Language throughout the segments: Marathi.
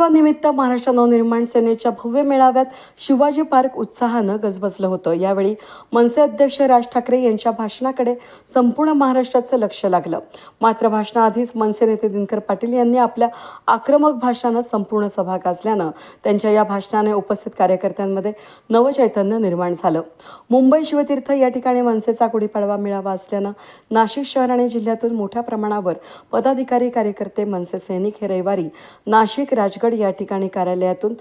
गुढीपाडवानिमित्त महाराष्ट्र नवनिर्माण सेनेच्या भव्य मेळाव्यात शिवाजी पार्क उत्साहानं गजबजलं होतं. यावेळी मनसे अध्यक्ष राज ठाकरे यांच्या भाषणाकडे संपूर्ण महाराष्ट्राचं लक्ष लागलं. मात्र भाषणाआधीच मनसे नेते दिनकर पाटील यांनी आपल्या आक्रमक भाषणानं संपूर्ण सभा गाजल्यानं त्यांच्या या भाषणाने उपस्थित कार्यकर्त्यांमध्ये नवचैतन्य निर्माण झालं. मुंबई शिवतीर्थ या ठिकाणी मनसेचा गुढीपाडवा मेळावा असल्यानं नाशिक शहर आणि जिल्ह्यातून मोठ्या प्रमाणावर पदाधिकारी कार्यकर्ते मनसे सैनिक हे रविवारी नाशिक राजगड या ठिकाणी कार्यालयातून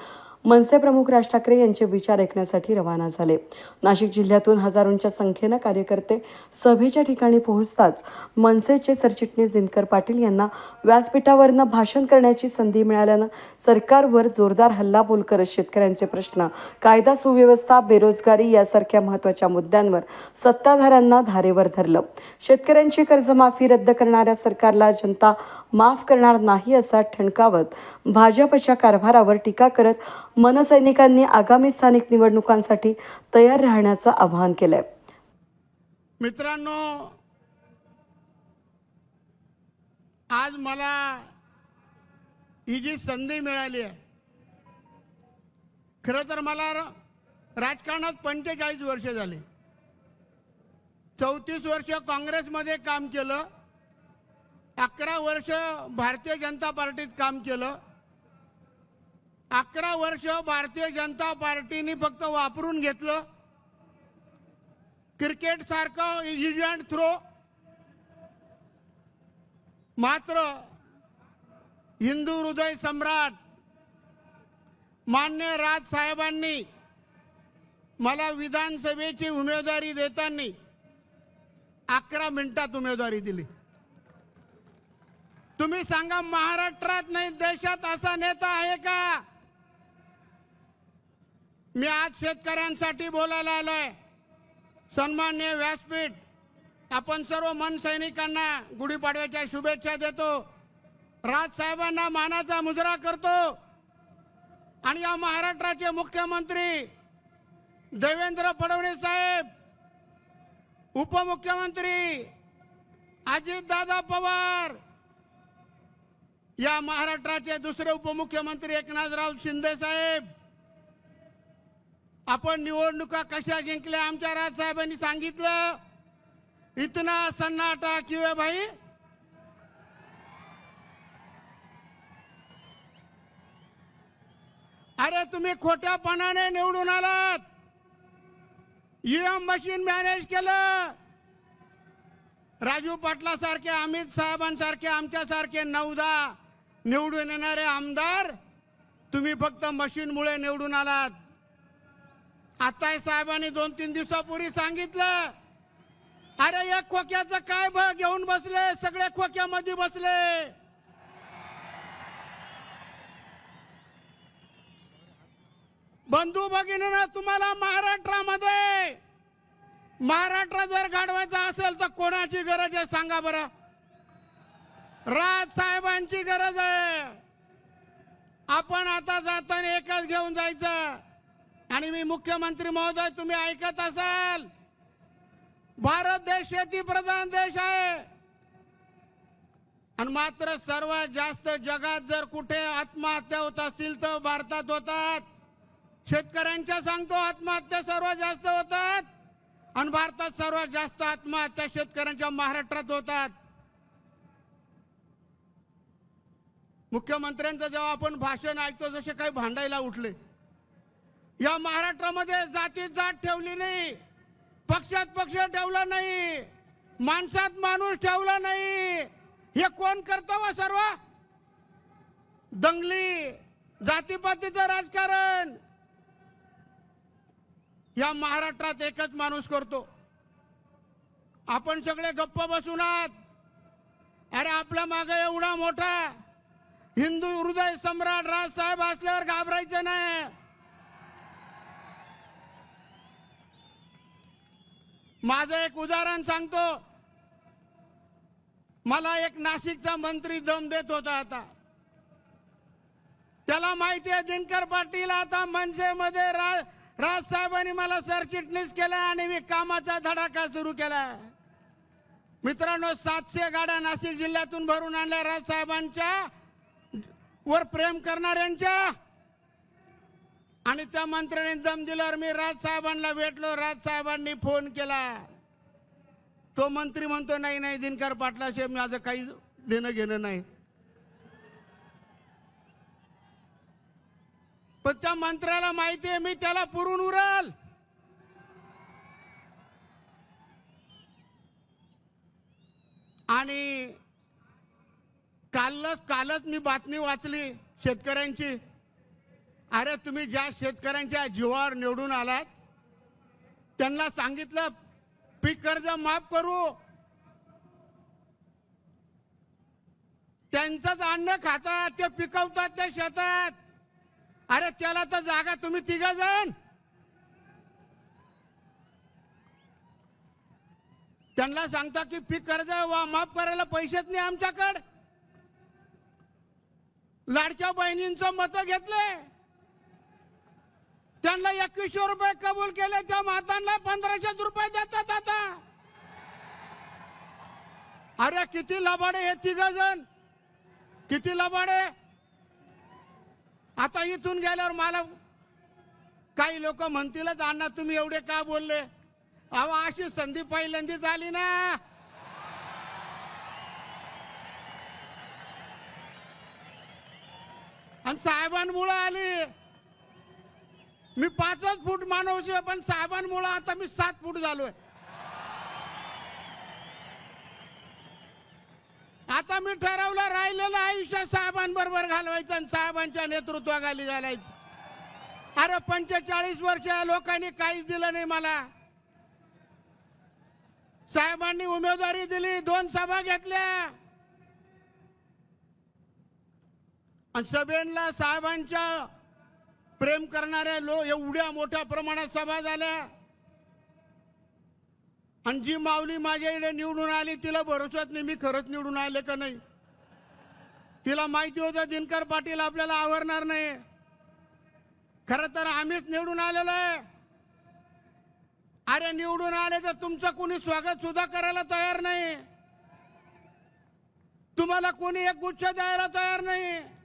मनसे प्रमुख राज ठाकरे यांचे विचार ऐकण्यासाठी रवाना झाले. नाशिक जिल्ह्यातून हजारोंच्या संख्येनं कार्यकर्ते सभेच्या ठिकाणी पोहोचताच मनसेचे सरचिटणीस दिनकर पाटील यांना व्यासपीठावरनं भाषण करण्याची संधी मिळाल्यानं सरकारवर जोरदार हल्लाबोल करत शेतकऱ्यांचे प्रश्न कायदा सुव्यवस्था बेरोजगारी यासारख्या महत्त्वाच्या मुद्द्यांवर सत्ताधाऱ्यांना धारेवर धरलं. शेतकऱ्यांची कर्जमाफी रद्द करणाऱ्या सरकारला जनता माफ करणार नाही असा ठणकावत भाजपच्या कारभारावर टीका करत मनसैनिकांनी आगामी स्थानिक निवडणुकांसाठी तयार राहण्याचं आवाहन केलंय. मित्रांनो आज मला ही जी संधी मिळाली आहे खरं तर मला राजकारणात पंचेचाळीस वर्ष झाले. चौतीस वर्ष काँग्रेसमध्ये काम केलं अकरा वर्ष भारतीय जनता पार्टीत काम केलं अकरा वर्ष भारतीय जनता पार्टीने फक्त वापरून घेतलं. क्रिकेट सारखं इज अँड थ्रो मात्र हिंदू हृदय सम्राट मान्य राज साहेबांनी मला विधानसभेची उमेदवारी देताना अकरा मिनिटात उमेदवारी दिली. तुम्ही सांगा महाराष्ट्रात नाही देशात असा नेता आहे का? मी आज शेतकऱ्यांसाठी बोलायला आलोय. सन्मान्य व्यासपीठ आपण सर्व मन सैनिकांना गुढीपाडव्याच्या शुभेच्छा देतो. राजसाहेबांना मानाचा मुजरा करतो. आणि या महाराष्ट्राचे मुख्यमंत्री देवेंद्र फडणवीस साहेब उपमुख्यमंत्री अजितदादा पवार या महाराष्ट्राचे दुसरे उपमुख्यमंत्री एकनाथराव शिंदे साहेब आपण निवडणुका कशा जिंकल्या आमच्या राजसाहेबांनी सांगितलं? इतना सन्नाटा क्यू आहे भाई? अरे तुम्ही खोट्यापणाने निवडून आलात. ईएम मशीन मॅनेज केलं. राजू पाटला सारखे अमित साहेबांसारखे आमच्यासारखे नऊदा निवडून येणारे आमदार तुम्ही फक्त मशीनमुळे निवडून आलात. आता साहेबांनी दोन तीन दिवसापूर्वी सांगितलं. अरे एक खोक्याचं काय भ घेऊन बसले? सगळे खोक्यामध्ये बसले. बंधू भगिनीनं तुम्हाला महाराष्ट्रामध्ये महाराष्ट्र जर घडवायचा असेल तर कोणाची गरज आहे सांगा बरं. राज साहेबांची गरज आहे. आपण आता जाताना एकच घेऊन जायचं. आणि मी मुख्यमंत्री महोदय तुम्ही ऐकत असाल. भारत देश शेती प्रधान देश आहे. आणि मात्र सर्वात जास्त जगात जर कुठे आत्महत्या होत असतील तर भारतात होतात. शेतकऱ्यांच्या सांगतो आत्महत्या सर्वात जास्त होतात. आणि भारतात सर्वात जास्त आत्महत्या शेतकऱ्यांच्या महाराष्ट्रात होतात. मुख्यमंत्र्यांचं जेव्हा आपण भाषण ऐकतो जसे काही भांडायला उठले या महाराष्ट्रामध्ये जातीत जात ठेवली नाही. पक्षात पक्ष ठेवला नाही. माणसात माणूस ठेवला नाही. हे कोण करतो हो व सर्व? दंगली जातीपातीचं राजकारण. या महाराष्ट्रात एकच माणूस करतो. आपण सगळे गप्प बसून आहात. अरे आपला मागे एवढा मोठा हिंदू हृदय सम्राट राजसाहेब असल्यावर घाबरायचं नाही. माझं एक उदाहरण सांगतो. मला एक नाशिकचा मंत्री दम देत होता आता. त्याला माहिती आहे दिनकर पाटील आता मनसेमध्ये रा राजसाहेबांनी मला सरचिटणीस केलं आणि मी कामाचा धडाका सुरू केला मित्रांनो सातशे गाड्या नाशिक जिल्ह्यातून भरून आणल्या राजसाहेबांच्या वर प्रेम करणाऱ्यांच्या. आणि त्या मंत्र्याने दम दिल्यावर मी राजसाहेबांना भेटलो. राजसाहेबांनी फोन केला. तो मंत्री म्हणतो नाही नाही दिनकर मी माझं काही देणं घेणं नाही. पण त्या मंत्र्याला माहिती आहे मी त्याला पुरून उरल. आणि कालच कालच मी बातमी वाचली शेतकऱ्यांची. अरे तुम्ही ज्या शेतकऱ्यांच्या जीवावर निवडून आलात त्यांना सांगितलं पीक कर्ज माफ करू. त्यांचंच अन्न खातात ते पिकवतात त्या शेतात. अरे त्याला तर जागा तुम्ही तिघ जण त्यांना सांगता की पीक कर्ज वा माफ करायला पैसेच नाही आमच्याकडे. लाडक्या बहिणींचं मत घेतले त्यांना एकवीसशे रुपये कबूल केले त्या मातांना पंधराशे रुपये देतात आता. अरे किती लबाडे हे तिघ जण. किती लबाडे. आता इथून गेल्यावर मला काही लोक म्हणतीलच अण्णा तुम्ही एवढे का बोलले? अहो अशी संधी पहिल्यांदीच आली ना. आणि साहेबांमुळं आली. मी पाचच फूट मानवशी पण साहेबांमुळं आता मी सात फूट झालोय. आता मी ठरवलं राहिलेलं आयुष्य साहेबांबरोबर घालवायचं आणि साहेबांच्या नेतृत्वाखाली घालायचं. अरे पंचेचाळीस वर्ष या लोकांनी काहीच दिलं नाही मला. साहेबांनी उमेदवारी दिली दोन सभा घेतल्या. आणि सभेला साहेबांच्या प्रेम करणाऱ्या लोक एवढ्या मोठ्या प्रमाणात सभा झाल्या. आणि जी माऊली माझ्या इकडे निवडून आली तिला भरोसाच नाही मी खरंच निवडून आले का नाही? तिला माहिती होतं दिनकर पाटील आपल्याला आवरणार नाही. खर तर आम्हीच निवडून आलेलो आहे. अरे निवडून आले तर तुमचं कोणी स्वागत सुद्धा करायला तयार नाही. तुम्हाला कोणी एक गुच्छ द्यायला तयार नाही.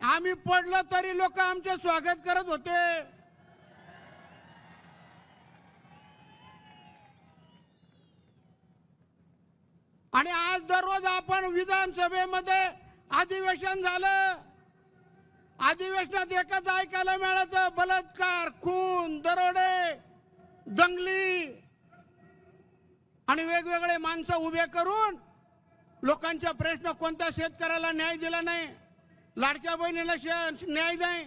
आम्ही पडलो तरी लोक आमचे स्वागत करत होते. आणि आज दररोज आपण विधानसभेमध्ये अधिवेशन झालं. अधिवेशनात एकच ऐकायला मिळायचं बलात्कार खून दरोडे दंगली. आणि वेगवेगळे माणसं उभे करून लोकांच्या प्रश्न कोणत्या शेतकऱ्याला न्याय दिला नाही? लाडक्या बहिणीला शे- न्याय नाही.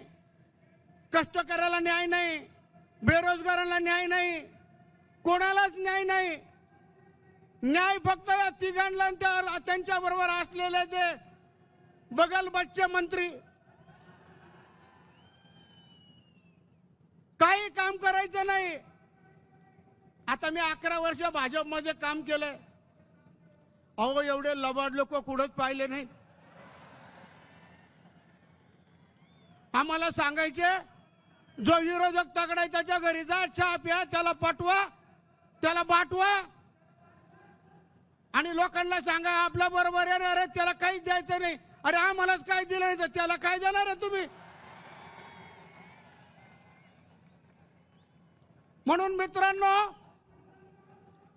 कष्टकऱ्याला न्याय नाही. बेरोजगारांना न्याय नाही. कोणालाच न्याय नाही. न्याय फक्त या तिघांना त्या त्यांच्या बरोबर असलेले ते बगल बच्चे मंत्री. काही काम करायचं नाही. आता मी अकरा वर्ष भाजपमध्ये काम केलंय. अहो एवढे लबाड लोक कुठंच पाहिले नाही आम्हाला सांगायचे जो विरोधक तगडाय त्याच्या घरी जा चहा प्या त्याला पाठवा त्याला बाटवा. आणि लोकांना सांगा आपल्या बरोबर येणार आहे त्याला काहीच द्यायचं नाही. अरे आम्हालाच काय दिलं नाही तर त्याला काय देणार आहे तुम्ही? म्हणून मित्रांनो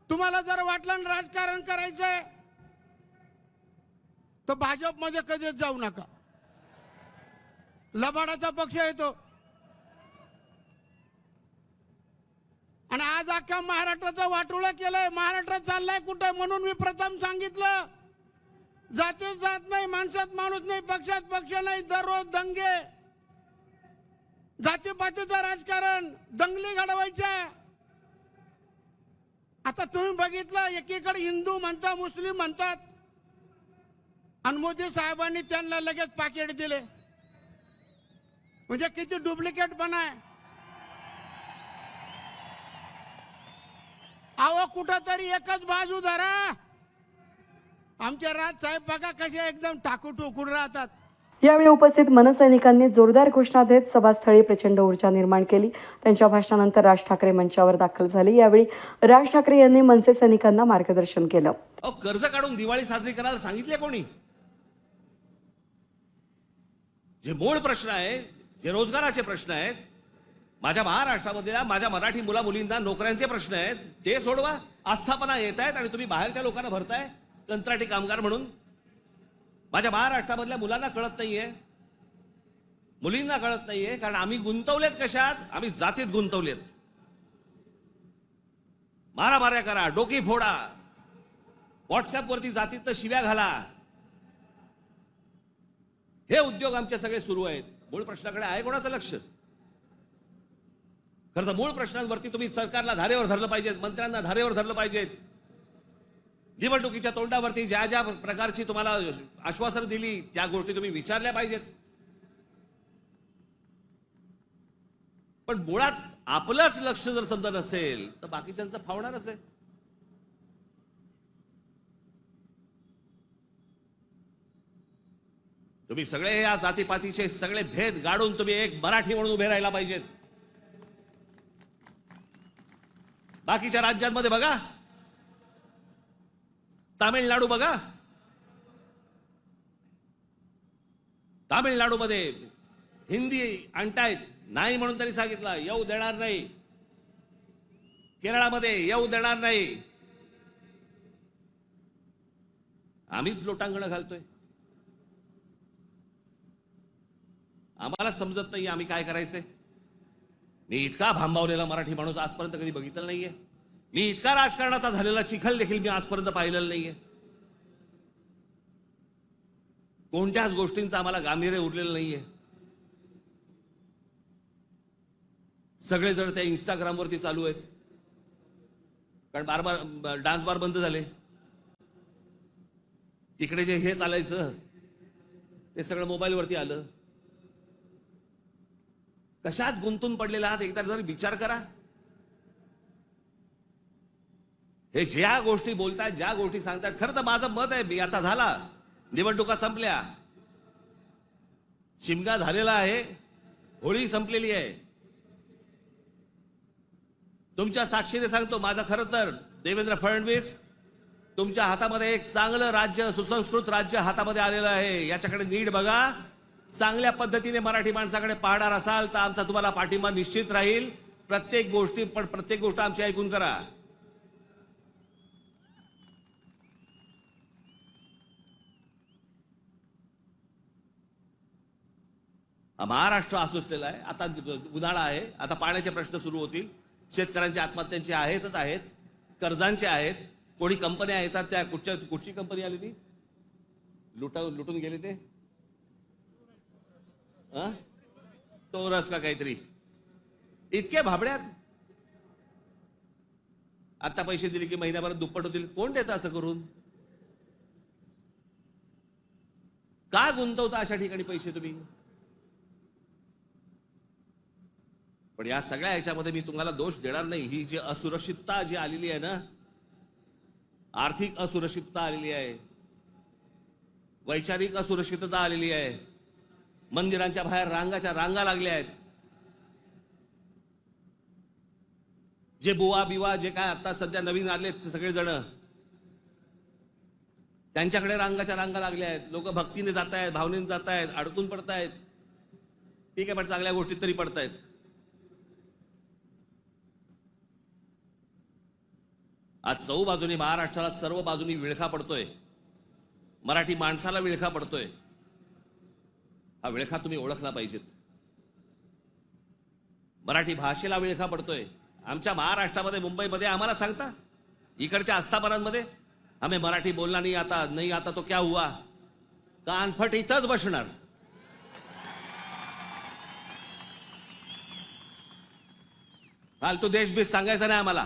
तुम्हाला जर वाटलं राजकारण करायचंय तर भाजपमध्ये कधीच जाऊ नका. लबाडाचा पक्ष येतो. आणि आज अख्ख्या महाराष्ट्राचं वाटोळं केलंय. महाराष्ट्र चाललाय कुठे म्हणून मी प्रथम सांगितलं. जातीत जात नाही माणसात माणूस नाही पक्षात पक्ष नाही दररोज दंगे. जातीपातीचं राजकारण दंगली घडवायच्या. आता तुम्ही बघितलं एकीकडे हिंदू म्हणतात मुस्लिम म्हणतात. आणि मोदी साहेबांनी त्यांना लगेच पाकिट दिले. म्हणजे किती डुप्लिकेट पण आहे अहो कुठंतरी एकच बाजू धरा। आमचे राज साहेब बघा कसे एकदम ठाकू ठोकून राहतात. यावेळी उपस्थित मनसैनिकांनी जोरदार घोषणा देत सभास्थळी प्रचंड ऊर्जा निर्माण केली. त्यांच्या भाषणानंतर राज ठाकरे मंचावर दाखल झाले. यावेळी राज ठाकरे यांनी मनसे सैनिकांना मार्गदर्शन केलं. अहो कर्ज काढून दिवाळी साजरी करायला सांगितले कोणी? जे मूळ प्रश्न आहे जे रोजगाराचे प्रश्न आहेत. माझ्या महाराष्ट्रामधल्या माझ्या मराठी मुला मुलींना नोकऱ्यांचे प्रश्न आहेत. ते सोडवा. आस्थापना येत आहेत आणि तुम्ही बाहेरच्या लोकांना भरताय. कंत्राटी कामगार म्हणून. माझ्या महाराष्ट्रामधल्या मुलांना कळत नाहीये. मुलींना कळत नाहीये कारण आम्ही गुंतवलेत कशात? आम्ही जातीत गुंतवलेत. मारामाऱ्या करा डोकी फोडा. व्हॉट्सअपवरती जातीत शिव्या घाला. हे उद्योग आमचे सगळे सुरू आहेत. मूळ प्रश्नाकडे आहे कोणाचं लक्ष? खरं तर मूळ प्रश्नांवरती तुम्ही सरकारला धारेवर धरलं पाहिजेत मंत्र्यांना धारेवर धरलं पाहिजेत. निवडणुकीच्या तोंडावरती ज्या ज्या प्रकारची तुम्हाला आश्वासनं दिली त्या गोष्टी तुम्ही विचारल्या पाहिजेत. पण मुळात आपलंच लक्ष जर समजा नसेल तर बाकीच्यांचं फावणारच आहे. तुम्ही सगळे या जातीपातीचे सगळे भेद गाडून तुम्ही एक मराठी म्हणून उभे राहायला पाहिजेत. बाकीच्या राज्यांमध्ये बघा. तामिळनाडू बघा. तामिळनाडूमध्ये हिंदी आणतायत. नाही म्हणून त्यांनी सांगितलं येऊ देणार नाही. केरळामध्ये येऊ देणार नाही. आम्हीच लोटांगण घालतोय. आम्हाला समजत नाही आम्ही काय करायचंय. मी इतका भांबावलेला मराठी माणूस आजपर्यंत कधी बघितला नाहीये. मी इतका राजकारणाचा झालेला चिखल देखील मी आजपर्यंत पाहिलेला नाहीये. कोणत्याच गोष्टींचं आम्हाला गांभीर्य उरलेलं नाहीये. सगळेजण त्या इंस्टाग्रामवरती चालू आहेत. कारण बार बार डान्स बार बंद झाले. तिकडे जे हे चालायचं ते सगळं मोबाईलवरती आलं. कशात गुंतून पडलेला आहात? एकदा जर विचार करा. हे ज्या गोष्टी बोलतात ज्या गोष्टी सांगतात खरं तर माझं मत आहे मी आता झाला. निवडणुका संपल्या. शिमगा झालेला आहे होळी संपलेली आहे. तुमच्या साक्षीने सांगतो माझं खरं तर देवेंद्र फडणवीस तुमच्या हातामध्ये एक चांगलं राज्य सुसंस्कृत राज्य हातामध्ये आलेलं आहे. याच्याकडे नीट बघा. चांगल्या पद्धतीने मराठी माणसाकडे पाहणार असाल तर आमचा तुम्हाला पाठिंबा निश्चित राहील. प्रत्येक गोष्टी पण प्रत्येक गोष्ट आमची ऐकून करा. महाराष्ट्र असुसलेला आहे. आता उन्हाळा आहे. आता पाण्याचे प्रश्न सुरू होतील. शेतकऱ्यांच्या आत्महत्यांचे आहेतच आहेत. कर्जांचे आहेत. कोणी कंपन्या येतात त्या? कुठच्या कुठची कंपनी आली ती? लुटा लुटून गेले ते? टोरस का काहीतरी. इतके भाबड्यात? आता पैसे दिले की महिन्याभरात दुप्पट होतील. कोण देतं असं करून? का गुंतवता अशा ठिकाणी पैसे तुम्ही? पण या सगळ्या ह्याच्यामध्ये मी तुम्हाला दोष देणार नाही. ही जी असुरक्षितता जी आलेली आहे ना आर्थिक असुरक्षितता आलेली आहे वैचारिक असुरक्षितता आलेली आहे मंदिरांच्या बाहेर रांगाच्या रांगा लागल्या आहेत. जे बुवा बिवा जे काय आता सध्या नवीन आले सगळेजण त्यांच्याकडे रांगाच्या रांगा लागल्या आहेत. लोक भक्तीने जात आहेत भावनेने जात आहेत अडकून पडतायत. ठीक आहे पण चांगल्या गोष्टीत तरी पडतायत. आज चौ बाजूनी महाराष्ट्राला सर्व बाजूनी विळखा पडतोय. मराठी माणसाला विळखा पडतोय. हा विळखा तुम्ही ओळखला पाहिजेत. मराठी भाषेला विळखा पडतोय. आमच्या महाराष्ट्रामध्ये मुंबईमध्ये आम्हाला सांगता? इकडच्या आस्थापनांमध्ये? आम्ही मराठी बोलला नाही आता नाही आता तो क्या हुआ? कानफट इथंच बसणार. चालतो देशभीत सांगायचा नाही आम्हाला.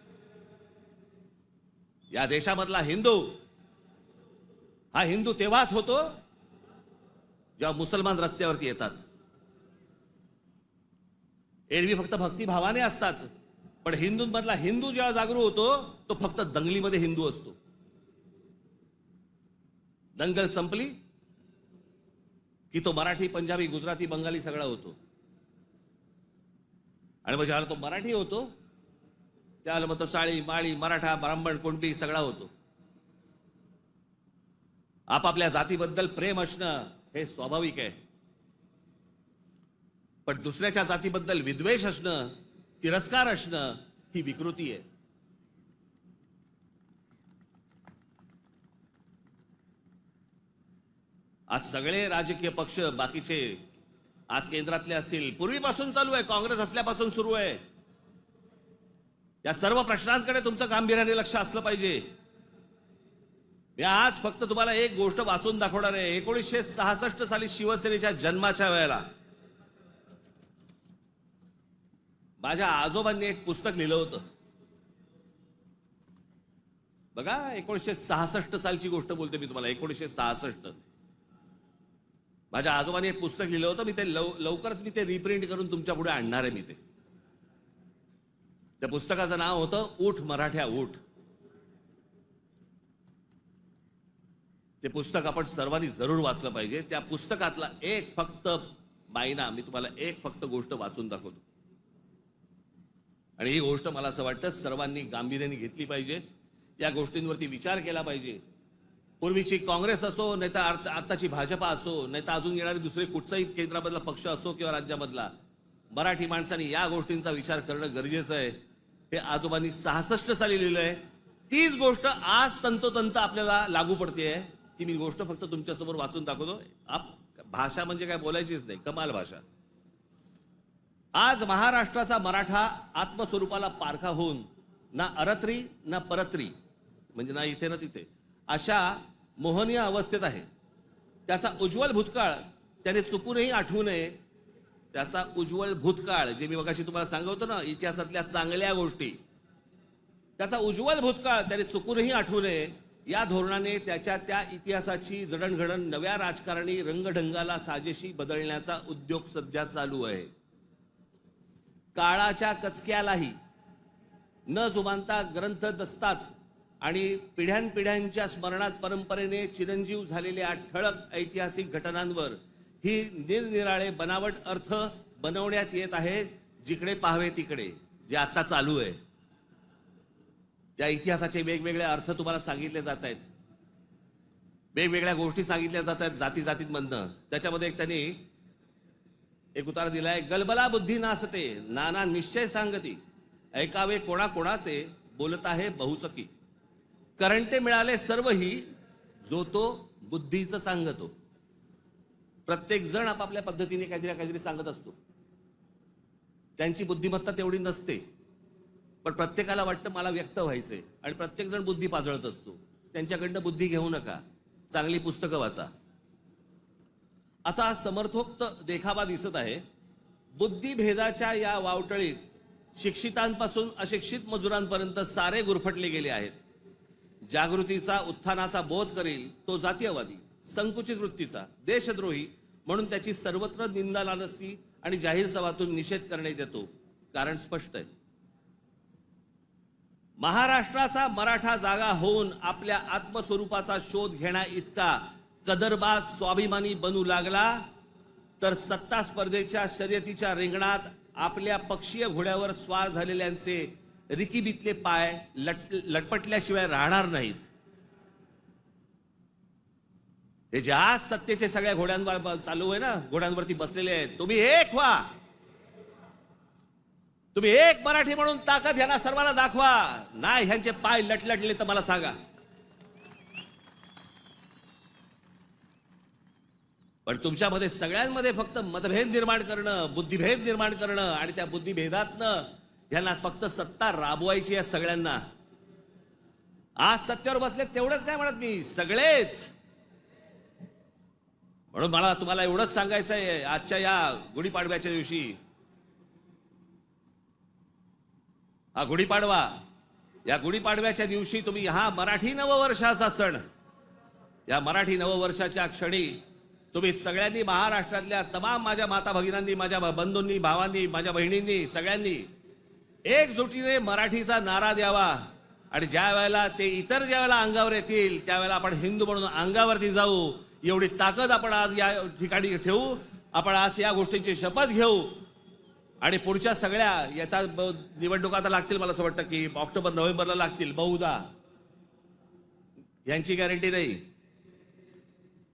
या देशामधला हिंदू. हा हिंदू तेव्हाच होतो जेव्हा मुसलमान रस्त्यावरती येतात. एरवी फक्त भक्तिभावाने असतात पण हिंदूंमधला हिंदू जेव्हा जागरूक होतो तो फक्त दंगलीमध्ये हिंदू असतो. दंगल संपली की तो मराठी पंजाबी गुजराती बंगाली सगळा होतो. आणि मग ज्याला तो मराठी होतो त्याला मग तो साळी माळी मराठा ब्राह्मण कोणती सगळा होतो. आपापल्या जातीबद्दल प्रेम असणं हे स्वाभाविक आहे. पण दुसऱ्याच्या जातीबद्दल विद्वेष असणं तिरस्कार असणं ही विकृती आहे. आज सगळे राजकीय पक्ष बाकीचे आज केंद्रातले असतील पूर्वीपासून चालू आहे काँग्रेस असल्यापासून सुरू आहे. या सर्व प्रश्नांकडे तुमचं गांभीर्याने लक्ष असलं पाहिजे. मी आज फक्त तुम्हाला एक गोष्ट वाचून दाखवणार आहे. एकोणीसशे सहासष्ट साली शिवसेनेच्या जन्माच्या वेळेला माझ्या आजोबांनी एक पुस्तक लिहिलं होतं. बघा एकोणीसशे सहासष्ट सालची गोष्ट बोलते मी तुम्हाला. एकोणीसशे सहासष्ट. माझ्या आजोबांनी एक पुस्तक लिहिलं होतं. मी ते लव लवकरच मी ते रिप्रिंट करून तुमच्यापुढे आणणार आहे मी ते. त्या पुस्तकाचं नाव होतं ऊठ मराठ्या ऊठ. ते पुस्तक आपण सर्वांनी जरूर वाचलं पाहिजे. त्या पुस्तकातला एक फक्त मायना मी तुम्हाला एक फक्त गोष्ट वाचून दाखवतो. आणि ही गोष्ट मला असं वाटतं सर्वांनी गांभीर्याने घेतली पाहिजे. या गोष्टींवरती विचार केला पाहिजे. पूर्वीची काँग्रेस असो नाही तर आत्ताची भाजपा असो नाही तर अजून येणारे दुसरे कुठचाही केंद्रामधला पक्ष असो किंवा राज्यामधला मराठी माणसांनी या गोष्टींचा विचार करणं गरजेचं आहे. हे आजोबांनी सहासष्ट साली लिहिलंय. तीच गोष्ट आज तंतोतंत आपल्याला लागू पडते ती मी गोष्ट फक्त तुमच्यासमोर वाचून दाखवतो. आप भाषा म्हणजे काय बोलायचीच नाही कमाल भाषा. आज महाराष्ट्राचा मराठा आत्मस्वरूपाला पारखा होऊन ना अरत्री ना परत्री म्हणजे ना इथे ना तिथे अशा मोहनीय अवस्थेत आहे. त्याचा उज्ज्वल भूतकाळ त्याने चुकूनही आठवू नये त्याचा उज्ज्वल भूतकाळ जे मी मगाशी तुम्हाला सांगवतो ना इतिहासातल्या चांगल्या गोष्टी. त्याचा उज्ज्वल भूतकाळ त्याने चुकूनही आठवू नये. या धोरणाने त्याच्या त्या इतिहासाची जडणघडण नव्या राजकारणी रंगढंगाला साजेशी बदलण्याचा उद्योग सध्या चालू आहे. काळाच्या कचक्यालाही न जुमानता ग्रंथ दसतात आणि पिढ्यानपिढ्यांच्या स्मरणात परंपरेने चिरंजीव झालेल्या ठळक ऐतिहासिक घटनांवर ही निरनिराळे बनावट अर्थ बनवण्यात येत आहे जिकडे पाहावे तिकडे जे आता चालू आहे. त्या इतिहासाचे वेगवेगळे अर्थ तुम्हाला सांगितले जात आहेत. वेगवेगळ्या गोष्टी सांगितल्या जात आहेत जाती जातींमधनं त्याच्यामध्ये एक त्यांनी एक उतार दिलाय गलबला बुद्धी नासते नाना निश्चय सांगती. ऐकावे कोणा कोणाचे बोलत आहे बहुचकी करंटे मिळाले सर्वही जो तो बुद्धीचं सांगतो. प्रत्येक जण आपापल्या पद्धतीने काहीतरी काहीतरी सांगत असतो. त्यांची बुद्धिमत्ता तेवढी नसते. पण प्रत्येकाला वाटतं मला व्यक्त व्हायचंय आणि प्रत्येक जण बुद्धी पाजळत असतो. त्यांच्याकडनं बुद्धी घेऊ नका. चांगली पुस्तकं वाचा. असा समर्थोक्त देखावा दिसत आहे. बुद्धिभेदाच्या या वावटळीत शिक्षितांपासून अशिक्षित मजुरांपर्यंत सारे गुरफटले गेले आहेत. जागृतीचा उत्थानाचा बोध करील तो जातीयवादी संकुचित वृत्तीचा देशद्रोही म्हणून त्याची सर्वत्र निंदा लालस्ती आणि जाहीर सभातून निषेध करण्यात येतो कारण स्पष्ट आहे. महाराष्ट्राचा मराठा जागा होऊन आपल्या आत्मस्वरूपाचा शोध घेण्या इतका कदरबाज स्वाभिमानी बनू लागला तर सत्ता स्पर्धेच्या शर्यतीच्या रिंगणात आपल्या पक्षीय घोड्यावर स्वार झालेल्यांचे रिकिबीतले पाय लट लटपटल्याशिवाय राहणार नाहीत. हे जे आज सत्तेचे सगळ्या घोड्यांवर चालू आहे ना घोड्यांवरती बसलेले आहेत तुम्ही एक व्हा. तुम्ही एक मराठी म्हणून ताकद ह्यांना सर्वांना दाखवा. नाही ह्यांचे पाय लटलटले तर मला सांगा. पण तुमच्यामध्ये सगळ्यांमध्ये फक्त मतभेद निर्माण करणं बुद्धिभेद निर्माण करणं आणि त्या बुद्धिभेदातनं ह्यांना फक्त सत्ता राबवायची आहे सगळ्यांना. आज सत्तेवर बसले तेवढंच काय म्हणत मी सगळेच. म्हणून मला तुम्हाला एवढंच सांगायचं आहे आजच्या या गुढीपाडव्याच्या दिवशी. हा गुढीपाडवा या गुढीपाडव्याच्या दिवशी तुम्ही हा मराठी नववर्षाचा सण या मराठी नववर्षाच्या क्षणी तुम्ही सगळ्यांनी महाराष्ट्रातल्या तमाम माझ्या माता भगिनांनी माझ्या बंधूंनी भावांनी माझ्या बहिणींनी सगळ्यांनी एकजुटीने मराठीचा नारा द्यावा. आणि ज्या वेळेला ते इतर ज्या वेळेला अंगावर येतील त्यावेळेला आपण हिंदू म्हणून अंगावरती जाऊ. एवढी ताकद आपण आज या ठिकाणी ठेवू. आपण आज या गोष्टींची शपथ घेऊ. आणि पुढच्या सगळ्या येतात निवडणुका आता लागतील मला असं वाटतं की ऑक्टोबर नोव्हेंबरला लागतील बहुधा. यांची गॅरंटी नाही.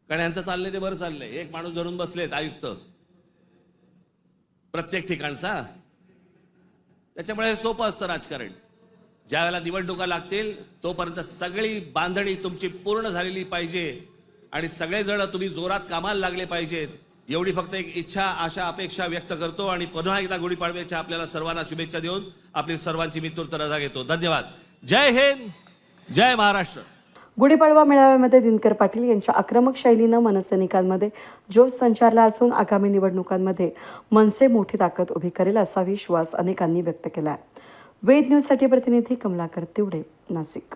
कारण यांचं चाललंय ते बरं चाललंय. एक माणूस धरून बसलेत आयुक्त. प्रत्येक ठिकाणचा. त्याच्यामुळे हे सोपं असतं राजकारण. ज्या वेळेला निवडणुका लागतील तोपर्यंत सगळी बांधणी तुमची पूर्ण झालेली पाहिजे. आणि सगळेजण तुम्ही जोरात कामाला लागले पाहिजेत. एवढी फक्त एक इच्छा आशा अपेक्षा व्यक्त करतो आणि पुन्हा एकदा गुढीपाडव्याच्या आपल्याला सर्वांना शुभेच्छा देऊन आपली सर्वांची मी रजा घेतो. धन्यवाद. जय हिंद जय महाराष्ट्र. गुढीपाडवा मेळाव्यामध्ये दिनकर पाटील यांच्या आक्रमक शैलीनं मनसैनिकांमध्ये जोश संचारला असून आगामी निवडणुकांमध्ये मनसे मोठी ताकद उभी करेल असा विश्वास अनेकांनी व्यक्त केला आहे वेद न्यूजसाठी प्रतिनिधी कमलाकर तिवडे नाशिक.